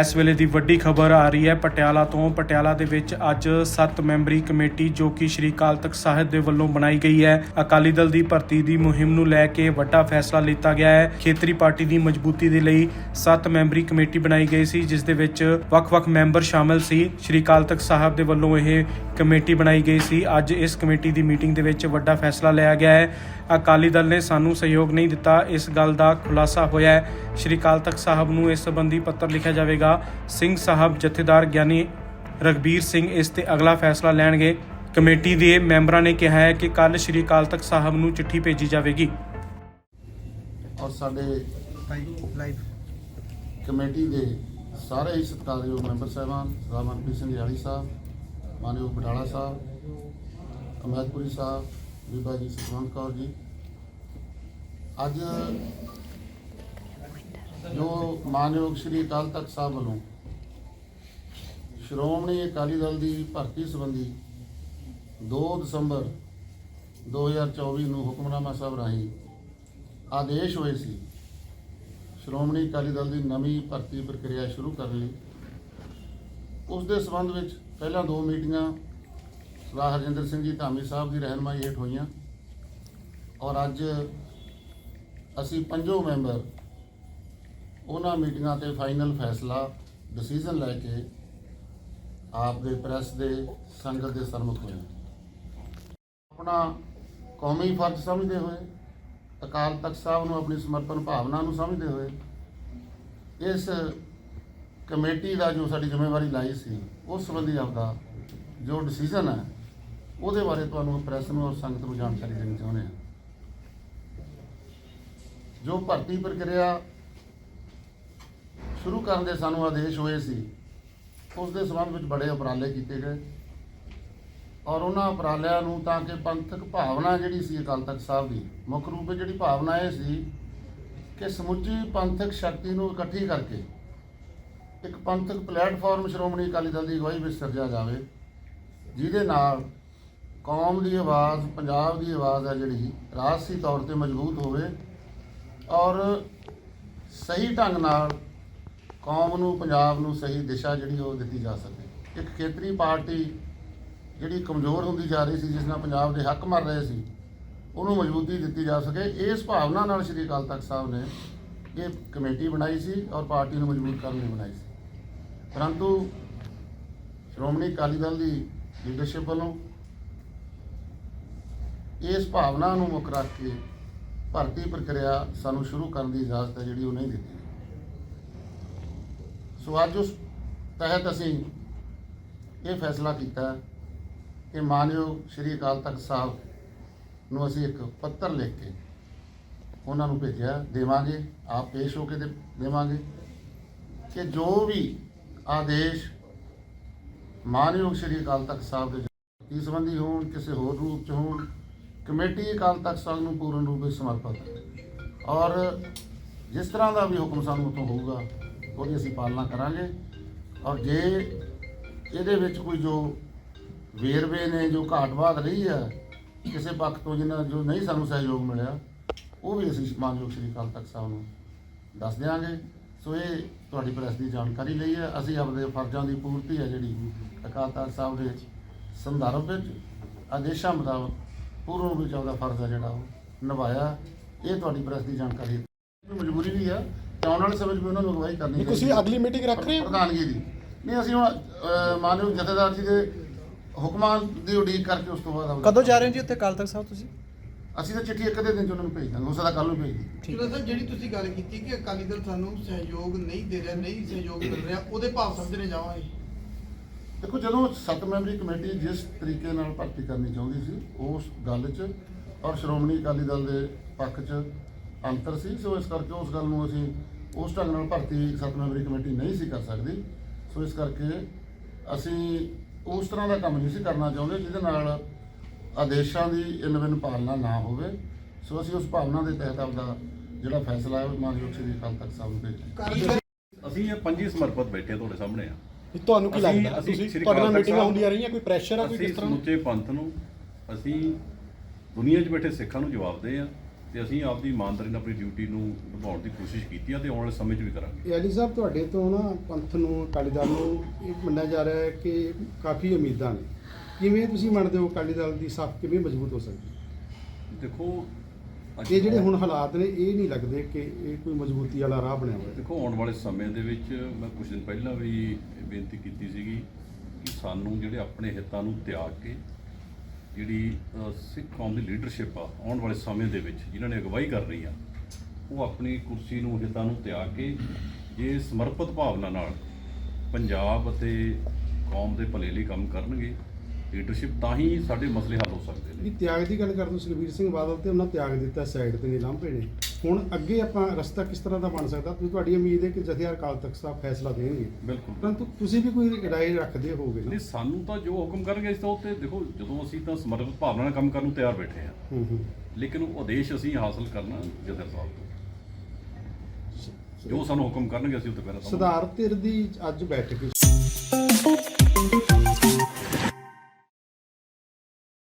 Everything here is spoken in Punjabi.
ਇਸ ਵੇਲੇ ਦੀ ਵੱਡੀ ਖਬਰ ਆ ਰਹੀ ਹੈ, ਪਟਿਆਲਾ ਤੋਂ। ਪਟਿਆਲਾ ਦੇ ਵਿੱਚ ਅੱਜ 7 ਮੈਂਬਰੀ ਕਮੇਟੀ ਜੋ ਕਿ ਸ਼੍ਰੀ ਅਕਾਲ ਤਖਤ ਸਾਹਿਬ ਦੇ ਵੱਲੋਂ ਬਣਾਈ ਗਈ ਹੈ, ਅਕਾਲੀ ਦਲ ਦੀ ਭਰਤੀ ਦੀ ਮੁਹਿੰਮ ਨੂੰ ਲੈ ਕੇ ਵੱਡਾ ਫੈਸਲਾ ਲਿੱਤਾ ਗਿਆ ਹੈ। ਖੇਤਰੀ ਪਾਰਟੀ ਦੀ ਮਜ਼ਬੂਤੀ ਦੇ ਲਈ 7 ਮੈਂਬਰੀ ਕਮੇਟੀ ਬਣਾਈ ਗਈ ਸੀ, ਜਿਸ ਦੇ ਵਿੱਚ ਵੱਖ-ਵੱਖ ਮੈਂਬਰ ਸ਼ਾਮਲ ਸੀ। ਸ਼੍ਰੀ ਅਕਾਲ ਤਖਤ ਸਾਹਿਬ ਦੇ ਵੱਲੋਂ ਇਹ ਕਮੇਟੀ ਬਣਾਈ ਗਈ ਸੀ। ਅੱਜ ਇਸ ਕਮੇਟੀ ਦੀ ਮੀਟਿੰਗ ਦੇ ਵਿੱਚ ਵੱਡਾ ਫੈਸਲਾ ਲਿਆ ਗਿਆ ਹੈ। ਅਕਾਲੀ ਦਲ ਨੇ ਸਾਨੂੰ ਸਹਿਯੋਗ ਨਹੀਂ ਦਿੱਤਾ। ਇਸ ਗੱਲ ਦਾ ਖੁਲਾਸਾ ਹੋਇਆ ਹੈ। ਸ਼੍ਰੀ ਅਕਾਲ ਤਖਤ ਸਾਹਿਬ ਨੂੰ ਇਸ ਸੰਬੰਧੀ ਪੱਤਰ ਲਿਖਿਆ ਜਾਵੇਗਾ। ਸਿੰਘ ਸਾਹਿਬ ਜਥੇਦਾਰ ਗਿਆਨੀ ਰਗਬੀਰ ਸਿੰਘ ਇਸ ਤੇ ਅਗਲਾ ਫੈਸਲਾ ਲੈਣਗੇ। ਕਮੇਟੀ ਦੇ ਮੈਂਬਰਾਂ ਨੇ ਕਿਹਾ ਹੈ ਕਿ ਕੱਲ ਸ਼੍ਰੀ ਅਕਾਲ ਤਖਤ ਸਾਹਿਬ ਨੂੰ ਚਿੱਠੀ ਭੇਜੀ ਜਾਵੇਗੀ। ਔਰ ਸਾਡੇ ਕਮੇਟੀ ਦੇ ਸਾਰੇ ਹੀ ਸਤਿਕਾਰਯੋਗ ਮੈਂਬਰ ਸਾਹਿਬਾਨ ਸਰਦਾਰ ਸਿੰਘ ਯਾਲੀ ਸਾਹਿਬ, ਮਾਨਯੋਗ ਬਟਾਲਾ ਸਾਹਿਬ ਅਮੈਦਪੁਰੀ ਸਾਹਿਬ, ਬੀਬਾ ਜੀ ਸੁਖਵੰਤ ਕੌਰ ਜੀ। ਅੱਜ ਜੋ ਮਾਨਯੋਗ ਸ਼੍ਰੀ ਅਕਾਲ ਤਖਤ ਸਾਹਿਬ ਵੱਲੋਂ ਸ਼੍ਰੋਮਣੀ ਅਕਾਲੀ ਦਲ ਦੀ ਭਰਤੀ ਸੰਬੰਧੀ 2 ਦਸੰਬਰ 2024 ਨੂੰ ਹੁਕਮਨਾਮਾ ਸਾਹਿਬ ਰਾਹੀਂ ਆਦੇਸ਼ ਹੋਏ ਸੀ ਸ਼੍ਰੋਮਣੀ ਅਕਾਲੀ ਦਲ ਦੀ ਨਵੀਂ ਭਰਤੀ ਪ੍ਰਕਿਰਿਆ ਸ਼ੁਰੂ ਕਰਨ ਲਈ। ਉਸ ਦੇ ਸਬੰਧ ਵਿੱਚ ਪਹਿਲਾਂ ਦੋ ਮੀਟਿੰਗਾਂ ਸਰਦਾਰ ਹਰਜਿੰਦਰ ਸਿੰਘ ਜੀ ਧਾਮੀ ਸਾਹਿਬ ਦੀ ਰਹਿਨਮਾਈ ਹੇਠ ਹੋਈਆਂ ਔਰ ਅੱਜ ਅਸੀਂ ਪੰਜੋ ਮੈਂਬਰ ਉਹਨਾਂ ਮੀਟਿੰਗਾਂ ਤੇ ਫਾਈਨਲ ਫੈਸਲਾ ਡਿਸੀਜਨ ਲੈ ਕੇ ਆਪ ਦੇ ਪ੍ਰੈਸ ਦੇ ਸੰਗਤ ਦੇ ਸਨਮੁਖ ਹੋਏ। ਆਪਣਾ ਕੌਮੀ ਫਰਜ਼ ਸਮਝਦੇ ਹੋਏ, ਅਕਾਲ ਤਖਤ ਸਾਹਿਬ ਨੂੰ ਆਪਣੀ ਸਮਰਪਣ ਭਾਵਨਾ ਨੂੰ ਸਮਝਦੇ ਹੋਏ, ਇਸ ਕਮੇਟੀ ਦਾ ਜੋ ਸਾਡੀ ਜ਼ਿੰਮੇਵਾਰੀ ਲਾਈ ਸੀ, ਉਸ ਸੰਬੰਧੀ ਆਪਦਾ ਜੋ ਡਿਸੀਜਨ ਹੈ, ਉਹਦੇ ਬਾਰੇ ਤੁਹਾਨੂੰ ਪ੍ਰੈਸ ਨੂੰ ਔਰ ਸੰਗਤ ਨੂੰ ਜਾਣਕਾਰੀ ਦੇਣੀ ਚਾਹੁੰਦੇ ਹਾਂ। ਜੋ ਭਰਤੀ ਪ੍ਰਕਿਰਿਆ ਸ਼ੁਰੂ ਕਰਨ ਦੇ ਸਾਨੂੰ ਆਦੇਸ਼ ਹੋਏ ਸੀ, ਉਸ ਦੇ ਸੰਬੰਧ ਵਿੱਚ ਬੜੇ ਉਪਰਾਲੇ ਕੀਤੇ ਗਏ। ਔਰ ਉਹਨਾਂ ਉਪਰਾਲਿਆਂ ਨੂੰ ਤਾਂ ਕਿ ਪੰਥਕ ਭਾਵਨਾ ਜਿਹੜੀ ਸੀ ਅਕਾਲ ਤਖਤ ਸਾਹਿਬ ਦੀ, ਮੁੱਖ ਰੂਪ ਵਿੱਚ ਜਿਹੜੀ ਭਾਵਨਾ ਇਹ ਸੀ ਕਿ ਸਮੁੱਚੀ ਪੰਥਕ ਸ਼ਕਤੀ ਨੂੰ ਇਕੱਠੀ ਕਰਕੇ ਇੱਕ ਪੰਥਕ ਪਲੇਟਫਾਰਮ ਸ਼੍ਰੋਮਣੀ ਅਕਾਲੀ ਦਲ ਦੀ ਅਗਵਾਈ ਵਿੱਚ ਸਿਰਜਿਆ ਜਾਵੇ, ਜਿਹਦੇ ਨਾਲ ਕੌਮ ਦੀ ਆਵਾਜ਼, ਪੰਜਾਬ ਦੀ ਆਵਾਜ਼ ਹੈ ਜਿਹੜੀ, ਰਾਜਸੀ ਤੌਰ ਤੇ ਮਜ਼ਬੂਤ ਹੋਵੇ ਔਰ ਸਹੀ ਢੰਗ ਨਾਲ ਕੌਮ ਨੂੰ, ਪੰਜਾਬ ਨੂੰ ਸਹੀ ਦਿਸ਼ਾ ਜਿਹੜੀ ਉਹ ਦਿੱਤੀ ਜਾ ਸਕੇ। ਇੱਕ ਖੇਤਰੀ ਪਾਰਟੀ ਜਿਹੜੀ ਕਮਜ਼ੋਰ ਹੁੰਦੀ ਜਾ ਰਹੀ ਸੀ, ਜਿਸ ਨਾਲ ਪੰਜਾਬ ਦੇ ਹੱਕ ਮਰ ਰਹੇ ਸੀ, ਉਹਨੂੰ ਮਜ਼ਬੂਤੀ ਦਿੱਤੀ ਜਾ ਸਕੇ। ਇਸ ਭਾਵਨਾ ਨਾਲ ਸ਼੍ਰੀ ਅਕਾਲ ਤਖਤ ਸਾਹਿਬ ਨੇ ਇਹ ਕਮੇਟੀ ਬਣਾਈ ਸੀ ਔਰ ਪਾਰਟੀ ਨੂੰ ਮਜ਼ਬੂਤ ਕਰਨ ਲਈ ਬਣਾਈ ਸੀ। ਪਰੰਤੂ ਸ਼੍ਰੋਮਣੀ ਅਕਾਲੀ ਦਲ ਦੀ ਲੀਡਰਸ਼ਿਪ ਵੱਲੋਂ ਇਸ ਭਾਵਨਾ ਨੂੰ ਮੁੱਖ ਰੱਖ ਕੇ ਭਰਤੀ ਪ੍ਰਕਿਰਿਆ ਸਾਨੂੰ ਸ਼ੁਰੂ ਕਰਨ ਦੀ ਇਜਾਜ਼ਤ ਹੈ ਜਿਹੜੀ ਉਹ ਨਹੀਂ ਦਿੱਤੀ ਸੋ ਅੱਜ ਉਸ ਤਹਿਤ ਅਸੀਂ ਇਹ ਫੈਸਲਾ ਕੀਤਾ ਕਿ ਮਾਨਯੋਗ ਸ਼੍ਰੀ ਅਕਾਲ ਤਖਤ ਸਾਹਿਬ ਨੂੰ ਅਸੀਂ ਇੱਕ ਪੱਤਰ ਲਿਖ ਕੇ ਉਹਨਾਂ ਨੂੰ ਭੇਜਿਆ, ਦੇਵਾਂਗੇ, ਆਪ ਪੇਸ਼ ਹੋ ਕੇ ਦੇ- ਦੇਵਾਂਗੇ ਕਿ ਜੋ ਵੀ ਆਦੇਸ਼ ਮਾਨਯੋਗ ਸ਼੍ਰੀ ਅਕਾਲ ਤਖਤ ਸਾਹਿਬ ਦੇ ਕੀ ਸੰਬੰਧੀ ਹੋਣ, ਕਿਸੇ ਹੋਰ ਰੂਪ ਚ ਹੋਣ, ਕਮੇਟੀ ਅਕਾਲ ਤਖਤ ਸਾਹਿਬ ਨੂੰ ਪੂਰਨ ਰੂਪ ਵਿੱਚ ਸਮਰਪਿਤ ਹੈ। ਔਰ ਜਿਸ ਤਰ੍ਹਾਂ ਦਾ ਵੀ ਹੁਕਮ ਸਾਨੂੰ ਉਤੋਂ ਹੋਊਗਾ ਉਹਦੀ ਅਸੀਂ ਪਾਲਣਾ ਕਰਾਂਗੇ। ਔਰ ਜੇ ਇਹਦੇ ਵਿੱਚ ਕੋਈ ਜੋ ਵੇਰਵੇ ਨੇ, ਜੋ ਘਾਟ ਬਾਤ ਰਹੀ ਆ, ਕਿਸੇ ਪੱਖ ਤੋਂ ਜਿਨ੍ਹਾਂ ਜੋ ਨਹੀਂ ਸਾਨੂੰ ਸਹਿਯੋਗ ਮਿਲਿਆ, ਉਹ ਵੀ ਅਸੀਂ ਮਾਨਯੋਗ ਸ਼੍ਰੀ ਅਕਾਲ ਤਖਤ ਸਾਹਿਬ ਨੂੰ ਦੱਸ ਦਿਆਂਗੇ। ਸੋ ਇਹ ਤੁਹਾਡੀ ਪ੍ਰੈਸ ਦੀ ਜਾਣਕਾਰੀ ਲਈ ਹੈ ਅਸੀਂ ਆਪਣੇ ਫਰਜ਼ਾਂ ਦੀ ਪੂਰਤੀ ਹੈ ਜਿਹੜੀ ਅਕਾਲ ਤਖਤ ਸਾਹਿਬ ਦੇ ਸੰਦਰਭ ਵਿੱਚ ਆਦੇਸ਼ਾਂ ਮੁਤਾਬਕ ਪੂਰਨ ਰੂਪ ਵਿੱਚ ਆਪਦਾ ਫਰਜ਼ ਹੈ ਜਿਹੜਾ ਉਹ ਨਿਭਾਇਆ। ਇਹ ਤੁਹਾਡੀ ਪ੍ਰੈਸ ਦੀ ਜਾਣਕਾਰੀ ਮਜਬੂਰੀ ਵੀ ਆ ਆਉਣ ਵਾਲੇ ਸਮੇਂ 'ਚ ਵੀ ਉਹਨਾਂ ਨੂੰ ਅਗਵਾਈ ਕਰਨੀ ਨਹੀਂ ਤੁਸੀਂ ਚਾਹੀਦੀ ਹੈ। ਅਗਲੀ ਮੀਟਿੰਗ ਰੱਖ ਰਹੇ ਹੋ? ਪ੍ਰਧਾਨਗੀ ਦੀ। ਨਹੀਂ ਅਸੀਂ ਹੁਣ ਅਹ, ਮਾਨਯੋਗ ਜਥੇਦਾਰ ਜੀ ਦੇ ਹੁਕਮਾਂ ਦੀ ਉਡੀਕ ਕਰਕੇ ਉਸ ਤੋਂ ਬਾਅਦ ਆਪਦਾ- ਕਦੋਂ ਜਾ ਰਹੇ ਹੋ ਜੀ ਉੱਥੇ ਕਾਲ ਤੱਕ ਸਾਹਿਬ ਤੁਸੀਂ? ਅਸੀਂ ਤਾਂ ਚਿੱਠੀ ਇੱਕ ਅੱਧੇ ਦਿਨ ਚ ਉਹਨਾਂ ਨੂੰ ਭੇਜ ਦਾਂਗੇ ਹੋ ਸਕਦਾ ਕੱਲ ਨੂੰ ਭੇਜ ਦੀ ਚਲੋ ਸਰ ਜਿਹੜੀ ਤੁਸੀਂ ਗੱਲ ਕੀਤੀ ਕਿ ਅਕਾਲੀ ਦਲ ਸਾਨੂੰ ਸਹਿਯੋਗ ਨਹੀਂ ਦੇ ਰਿਹਾ ਨਹੀਂ ਸਹਿਯੋਗ ਮਿਲ ਰਿਹਾ ਉਹਦੇ ਭਾਵ ਸਮਝਣੇ ਜਾਵਾਂਗੇ ਦੇਖੋ ਜਦੋਂ ਸੱਤ ਮੈਂਬਰੀ ਕਮੇਟੀ ਜਿਸ ਤਰੀਕੇ ਨਾਲ ਭਰਤੀ ਕਰਨੀ ਚਾਹੁੰਦੀ ਸੀ ਉਸ ਗੱਲ 'ਚ ਔਰ ਸ਼੍ਰੋਮਣੀ ਅਕਾਲੀ ਦਲ ਦੇ ਪੱਖ 'ਚ ਅੰਤਰ ਸੀ ਸੋ ਇਸ ਕਰਕੇ ਉਸ ਗੱਲ ਨੂੰ ਅਸੀਂ ਉਸ ਢੰਗ ਨਾਲ ਭਰਤੀ ਸੱਤ ਮੈਂਬਰੀ ਕਮੇਟੀ ਨਹੀਂ ਸੀ ਕਰ ਸਕਦੀ। ਸੋ ਇਸ ਕਰਕੇ ਅਸੀਂ ਉਸ ਤਰ੍ਹਾਂ ਦਾ ਕੰਮ ਨਹੀਂ ਸੀ ਕਰਨਾ ਚਾਹੁੰਦੇ ਜਿਹਦੇ ਨਾਲ ਆਦੇਸ਼ਾਂ ਦੀ ਇਨਵਿਨ ਪਾਲਣਾ ਨਾ ਹੋਵੇ। ਸੋ ਅਸੀਂ ਉਸ ਭਾਵਨਾ ਦੇ ਤਹਿਤ ਆਪਦਾ ਜਿਹੜਾ ਫੈਸਲਾ ਹੈ ਉਹ ਮਾਨਯੋਗ ਸ੍ਰੀ ਅਕਾਲ ਤਖਤ ਸਾਹਿਬ ਨੂੰ ਭੇਜਿਆ ਅਸੀਂ ਇਹ ਪੰਜੀ ਸਮਰਪਿਤ ਬੈਠੇ ਤੁਹਾਡੇ ਸਾਹਮਣੇ ਆ। ਤੁਹਾਨੂੰ ਕੀ ਲੱਗਦਾ? ਤੁਸੀਂ ਤੁਹਾਡੇ ਨਾਲ ਮੀਟਿੰਗਾਂ ਹੁੰਦੀਆਂ ਰਹੀਆਂ ਕੋਈ ਪ੍ਰੈਸ਼ਰ ਆ ਕੋਈ ਕਿਸ ਤਰ੍ਹਾਂ? ਸਮੁੱਚੇ ਪੰਥ ਨੂੰ ਅਸੀਂ ਦੁਨੀਆ 'ਚ ਬੈਠੇ ਸਿੱਖਾਂ ਨੂੰ ਜਵਾਬ ਦੇ ਆ ਤੇ ਅਸੀਂ ਆਪਦੀ ਇਮਾਨਦਾਰੀ ਨਾਲ ਆਪਣੀ ਡਿਊਟੀ ਨੂੰ ਨਿਭਾਉਣ ਦੀ ਕੋਸ਼ਿਸ਼ ਕੀਤੀ ਆ ਤੇ ਆਉਣ ਵਾਲੇ ਸਮੇਂ 'ਚ ਵੀ ਕਰਾਂਗੇ। ਅਲੀ ਸਾਹਿਬ ਤੁਹਾਡੇ ਤੋਂ ਨਾ ਪੰਥ ਨੂੰ ਅਕਾਲੀ ਦਲ ਨੂੰ ਇਹ ਮੰਨਿਆ ਜਾ ਰਿਹਾ ਹੈ ਕਿ ਕਾਫੀ ਉਮੀਦਾਂ ਨੇ। ਕਿਵੇਂ ਤੁਸੀਂ ਮੰਨਦੇ ਹੋ ਅਕਾਲੀ ਦਲ ਦੀ ਸਾਖ ਕਿਵੇਂ ਮਜ਼ਬੂਤ ਹੋ ਸਕਦੀ? ਦੇਖੋ ਅੱਜ- ਇਹ ਜਿਹੜੇ ਹੁਣ ਹਾਲਾਤ ਨੇ ਇਹ ਨਹੀਂ ਲੱਗਦੇ ਕਿ ਇਹ ਕੋਈ ਮਜ਼ਬੂਤੀ ਵਾਲਾ ਰਾਹ ਬਣਿਆ ਹੋਇਆ। ਦੇਖੋ ਆਉਣ ਵਾਲੇ ਸਮੇਂ ਦੇ ਵਿੱਚ ਮੈਂ ਕੁਝ ਦਿਨ ਪਹਿਲਾਂ ਵੀ ਬੇਨਤੀ ਕੀਤੀ ਸੀਗੀ ਕਿ ਸਾਨੂੰ ਜਿਹੜੇ ਆਪਣੇ ਹਿੱਤਾਂ ਨੂੰ ਤਿਆਗ ਕੇ ਜਿਹੜੀ ਸਿੱਖ ਕੌਮ ਦੀ ਲੀਡਰਸ਼ਿਪ ਆ, ਆਉਣ ਵਾਲੇ ਸਮੇਂ ਦੇ ਵਿੱਚ ਜਿਨ੍ਹਾਂ ਨੇ ਅਗਵਾਈ ਕਰਨੀ ਆ, ਉਹ ਆਪਣੀ ਕੁਰਸੀ ਨੂੰ ਹਿੱਤਾਂ ਨੂੰ ਤਿਆਗ ਕੇ ਜੇ ਸਮਰਪਿਤ ਭਾਵਨਾ ਨਾਲ ਪੰਜਾਬ ਅਤੇ ਕੌਮ ਦੇ ਭਲੇ ਲਈ ਕੰਮ ਕਰਨਗੇ ਲੀਡਰਸ਼ਿਪ ਤਾਂ ਹੀ ਸਾਡੇ ਮਸਲੇ ਹੱਲ ਹੋ ਸਕਦੇ ਨੇ। ਤਿਆਗ ਦੀ ਗੱਲ ਕਰਦੇ ਹੋ ਸੁਖਬੀਰ ਸਿੰਘ ਬਾਦਲ ਤੇ ਉਹਨਾਂ ਤਿਆਗ ਦਿੱਤਾ ਸਾਈਡ ਤੇ ਨੀਲਾਮ ਨੇ ਹੁਣ ਅੱਗੇ ਆਪਾਂ ਰਸਤਾ ਕਿਸ ਤਰ੍ਹਾਂ ਦਾ ਬਣ ਸਕਦਾ? ਤੁਸੀਂ ਤੁਹਾਡੀ ਉਮੀਦ ਹੈ ਕਿ ਜਥੇਦਾਰ ਅਕਾਲ ਤਖਤ ਸਾਹਿਬ ਫੈਸਲਾ ਦੇਣਗੇ। ਬਿਲਕੁਲ। ਪਰੰਤੂ ਤੁਸੀਂ ਵੀ ਕੋਈ ਰਾਏ ਰੱਖਦੇ ਹੋਗੇ ਨਾ? ਨਹੀਂ ਸਾਨੂੰ ਤਾਂ ਜੋ ਹੁਕਮ ਕਰਨਗੇ ਇਸ ਤੋਂ ਉੱਤੇ ਦੇਖੋ ਜਦੋਂ ਅਸੀਂ ਤਾਂ ਸਮਰਪਿਤ ਭਾਵਨਾ ਨਾਲ ਕੰਮ ਕਰਨ ਨੂੰ ਤਿਆਰ ਬੈਠੇ ਆ ਹੂੰ ਹੂੰ। ਲੇਕਿਨ ਉਹ ਆਦੇਸ਼ ਅਸੀਂ ਹਾਸਲ ਕਰਨਾ ਜਦਰ ਸਾਹਿਬ ਤੋਂ। ਜੋ ਸਾਨੂੰ ਹੁਕਮ ਕਰਨਗੇ ਅਸੀਂ ਉੱਤੇ ਪਹਿਰਾ ਸੁਧਾਰ ਧਿਰ ਦੀ ਅੱਜ ਬੈਠਕ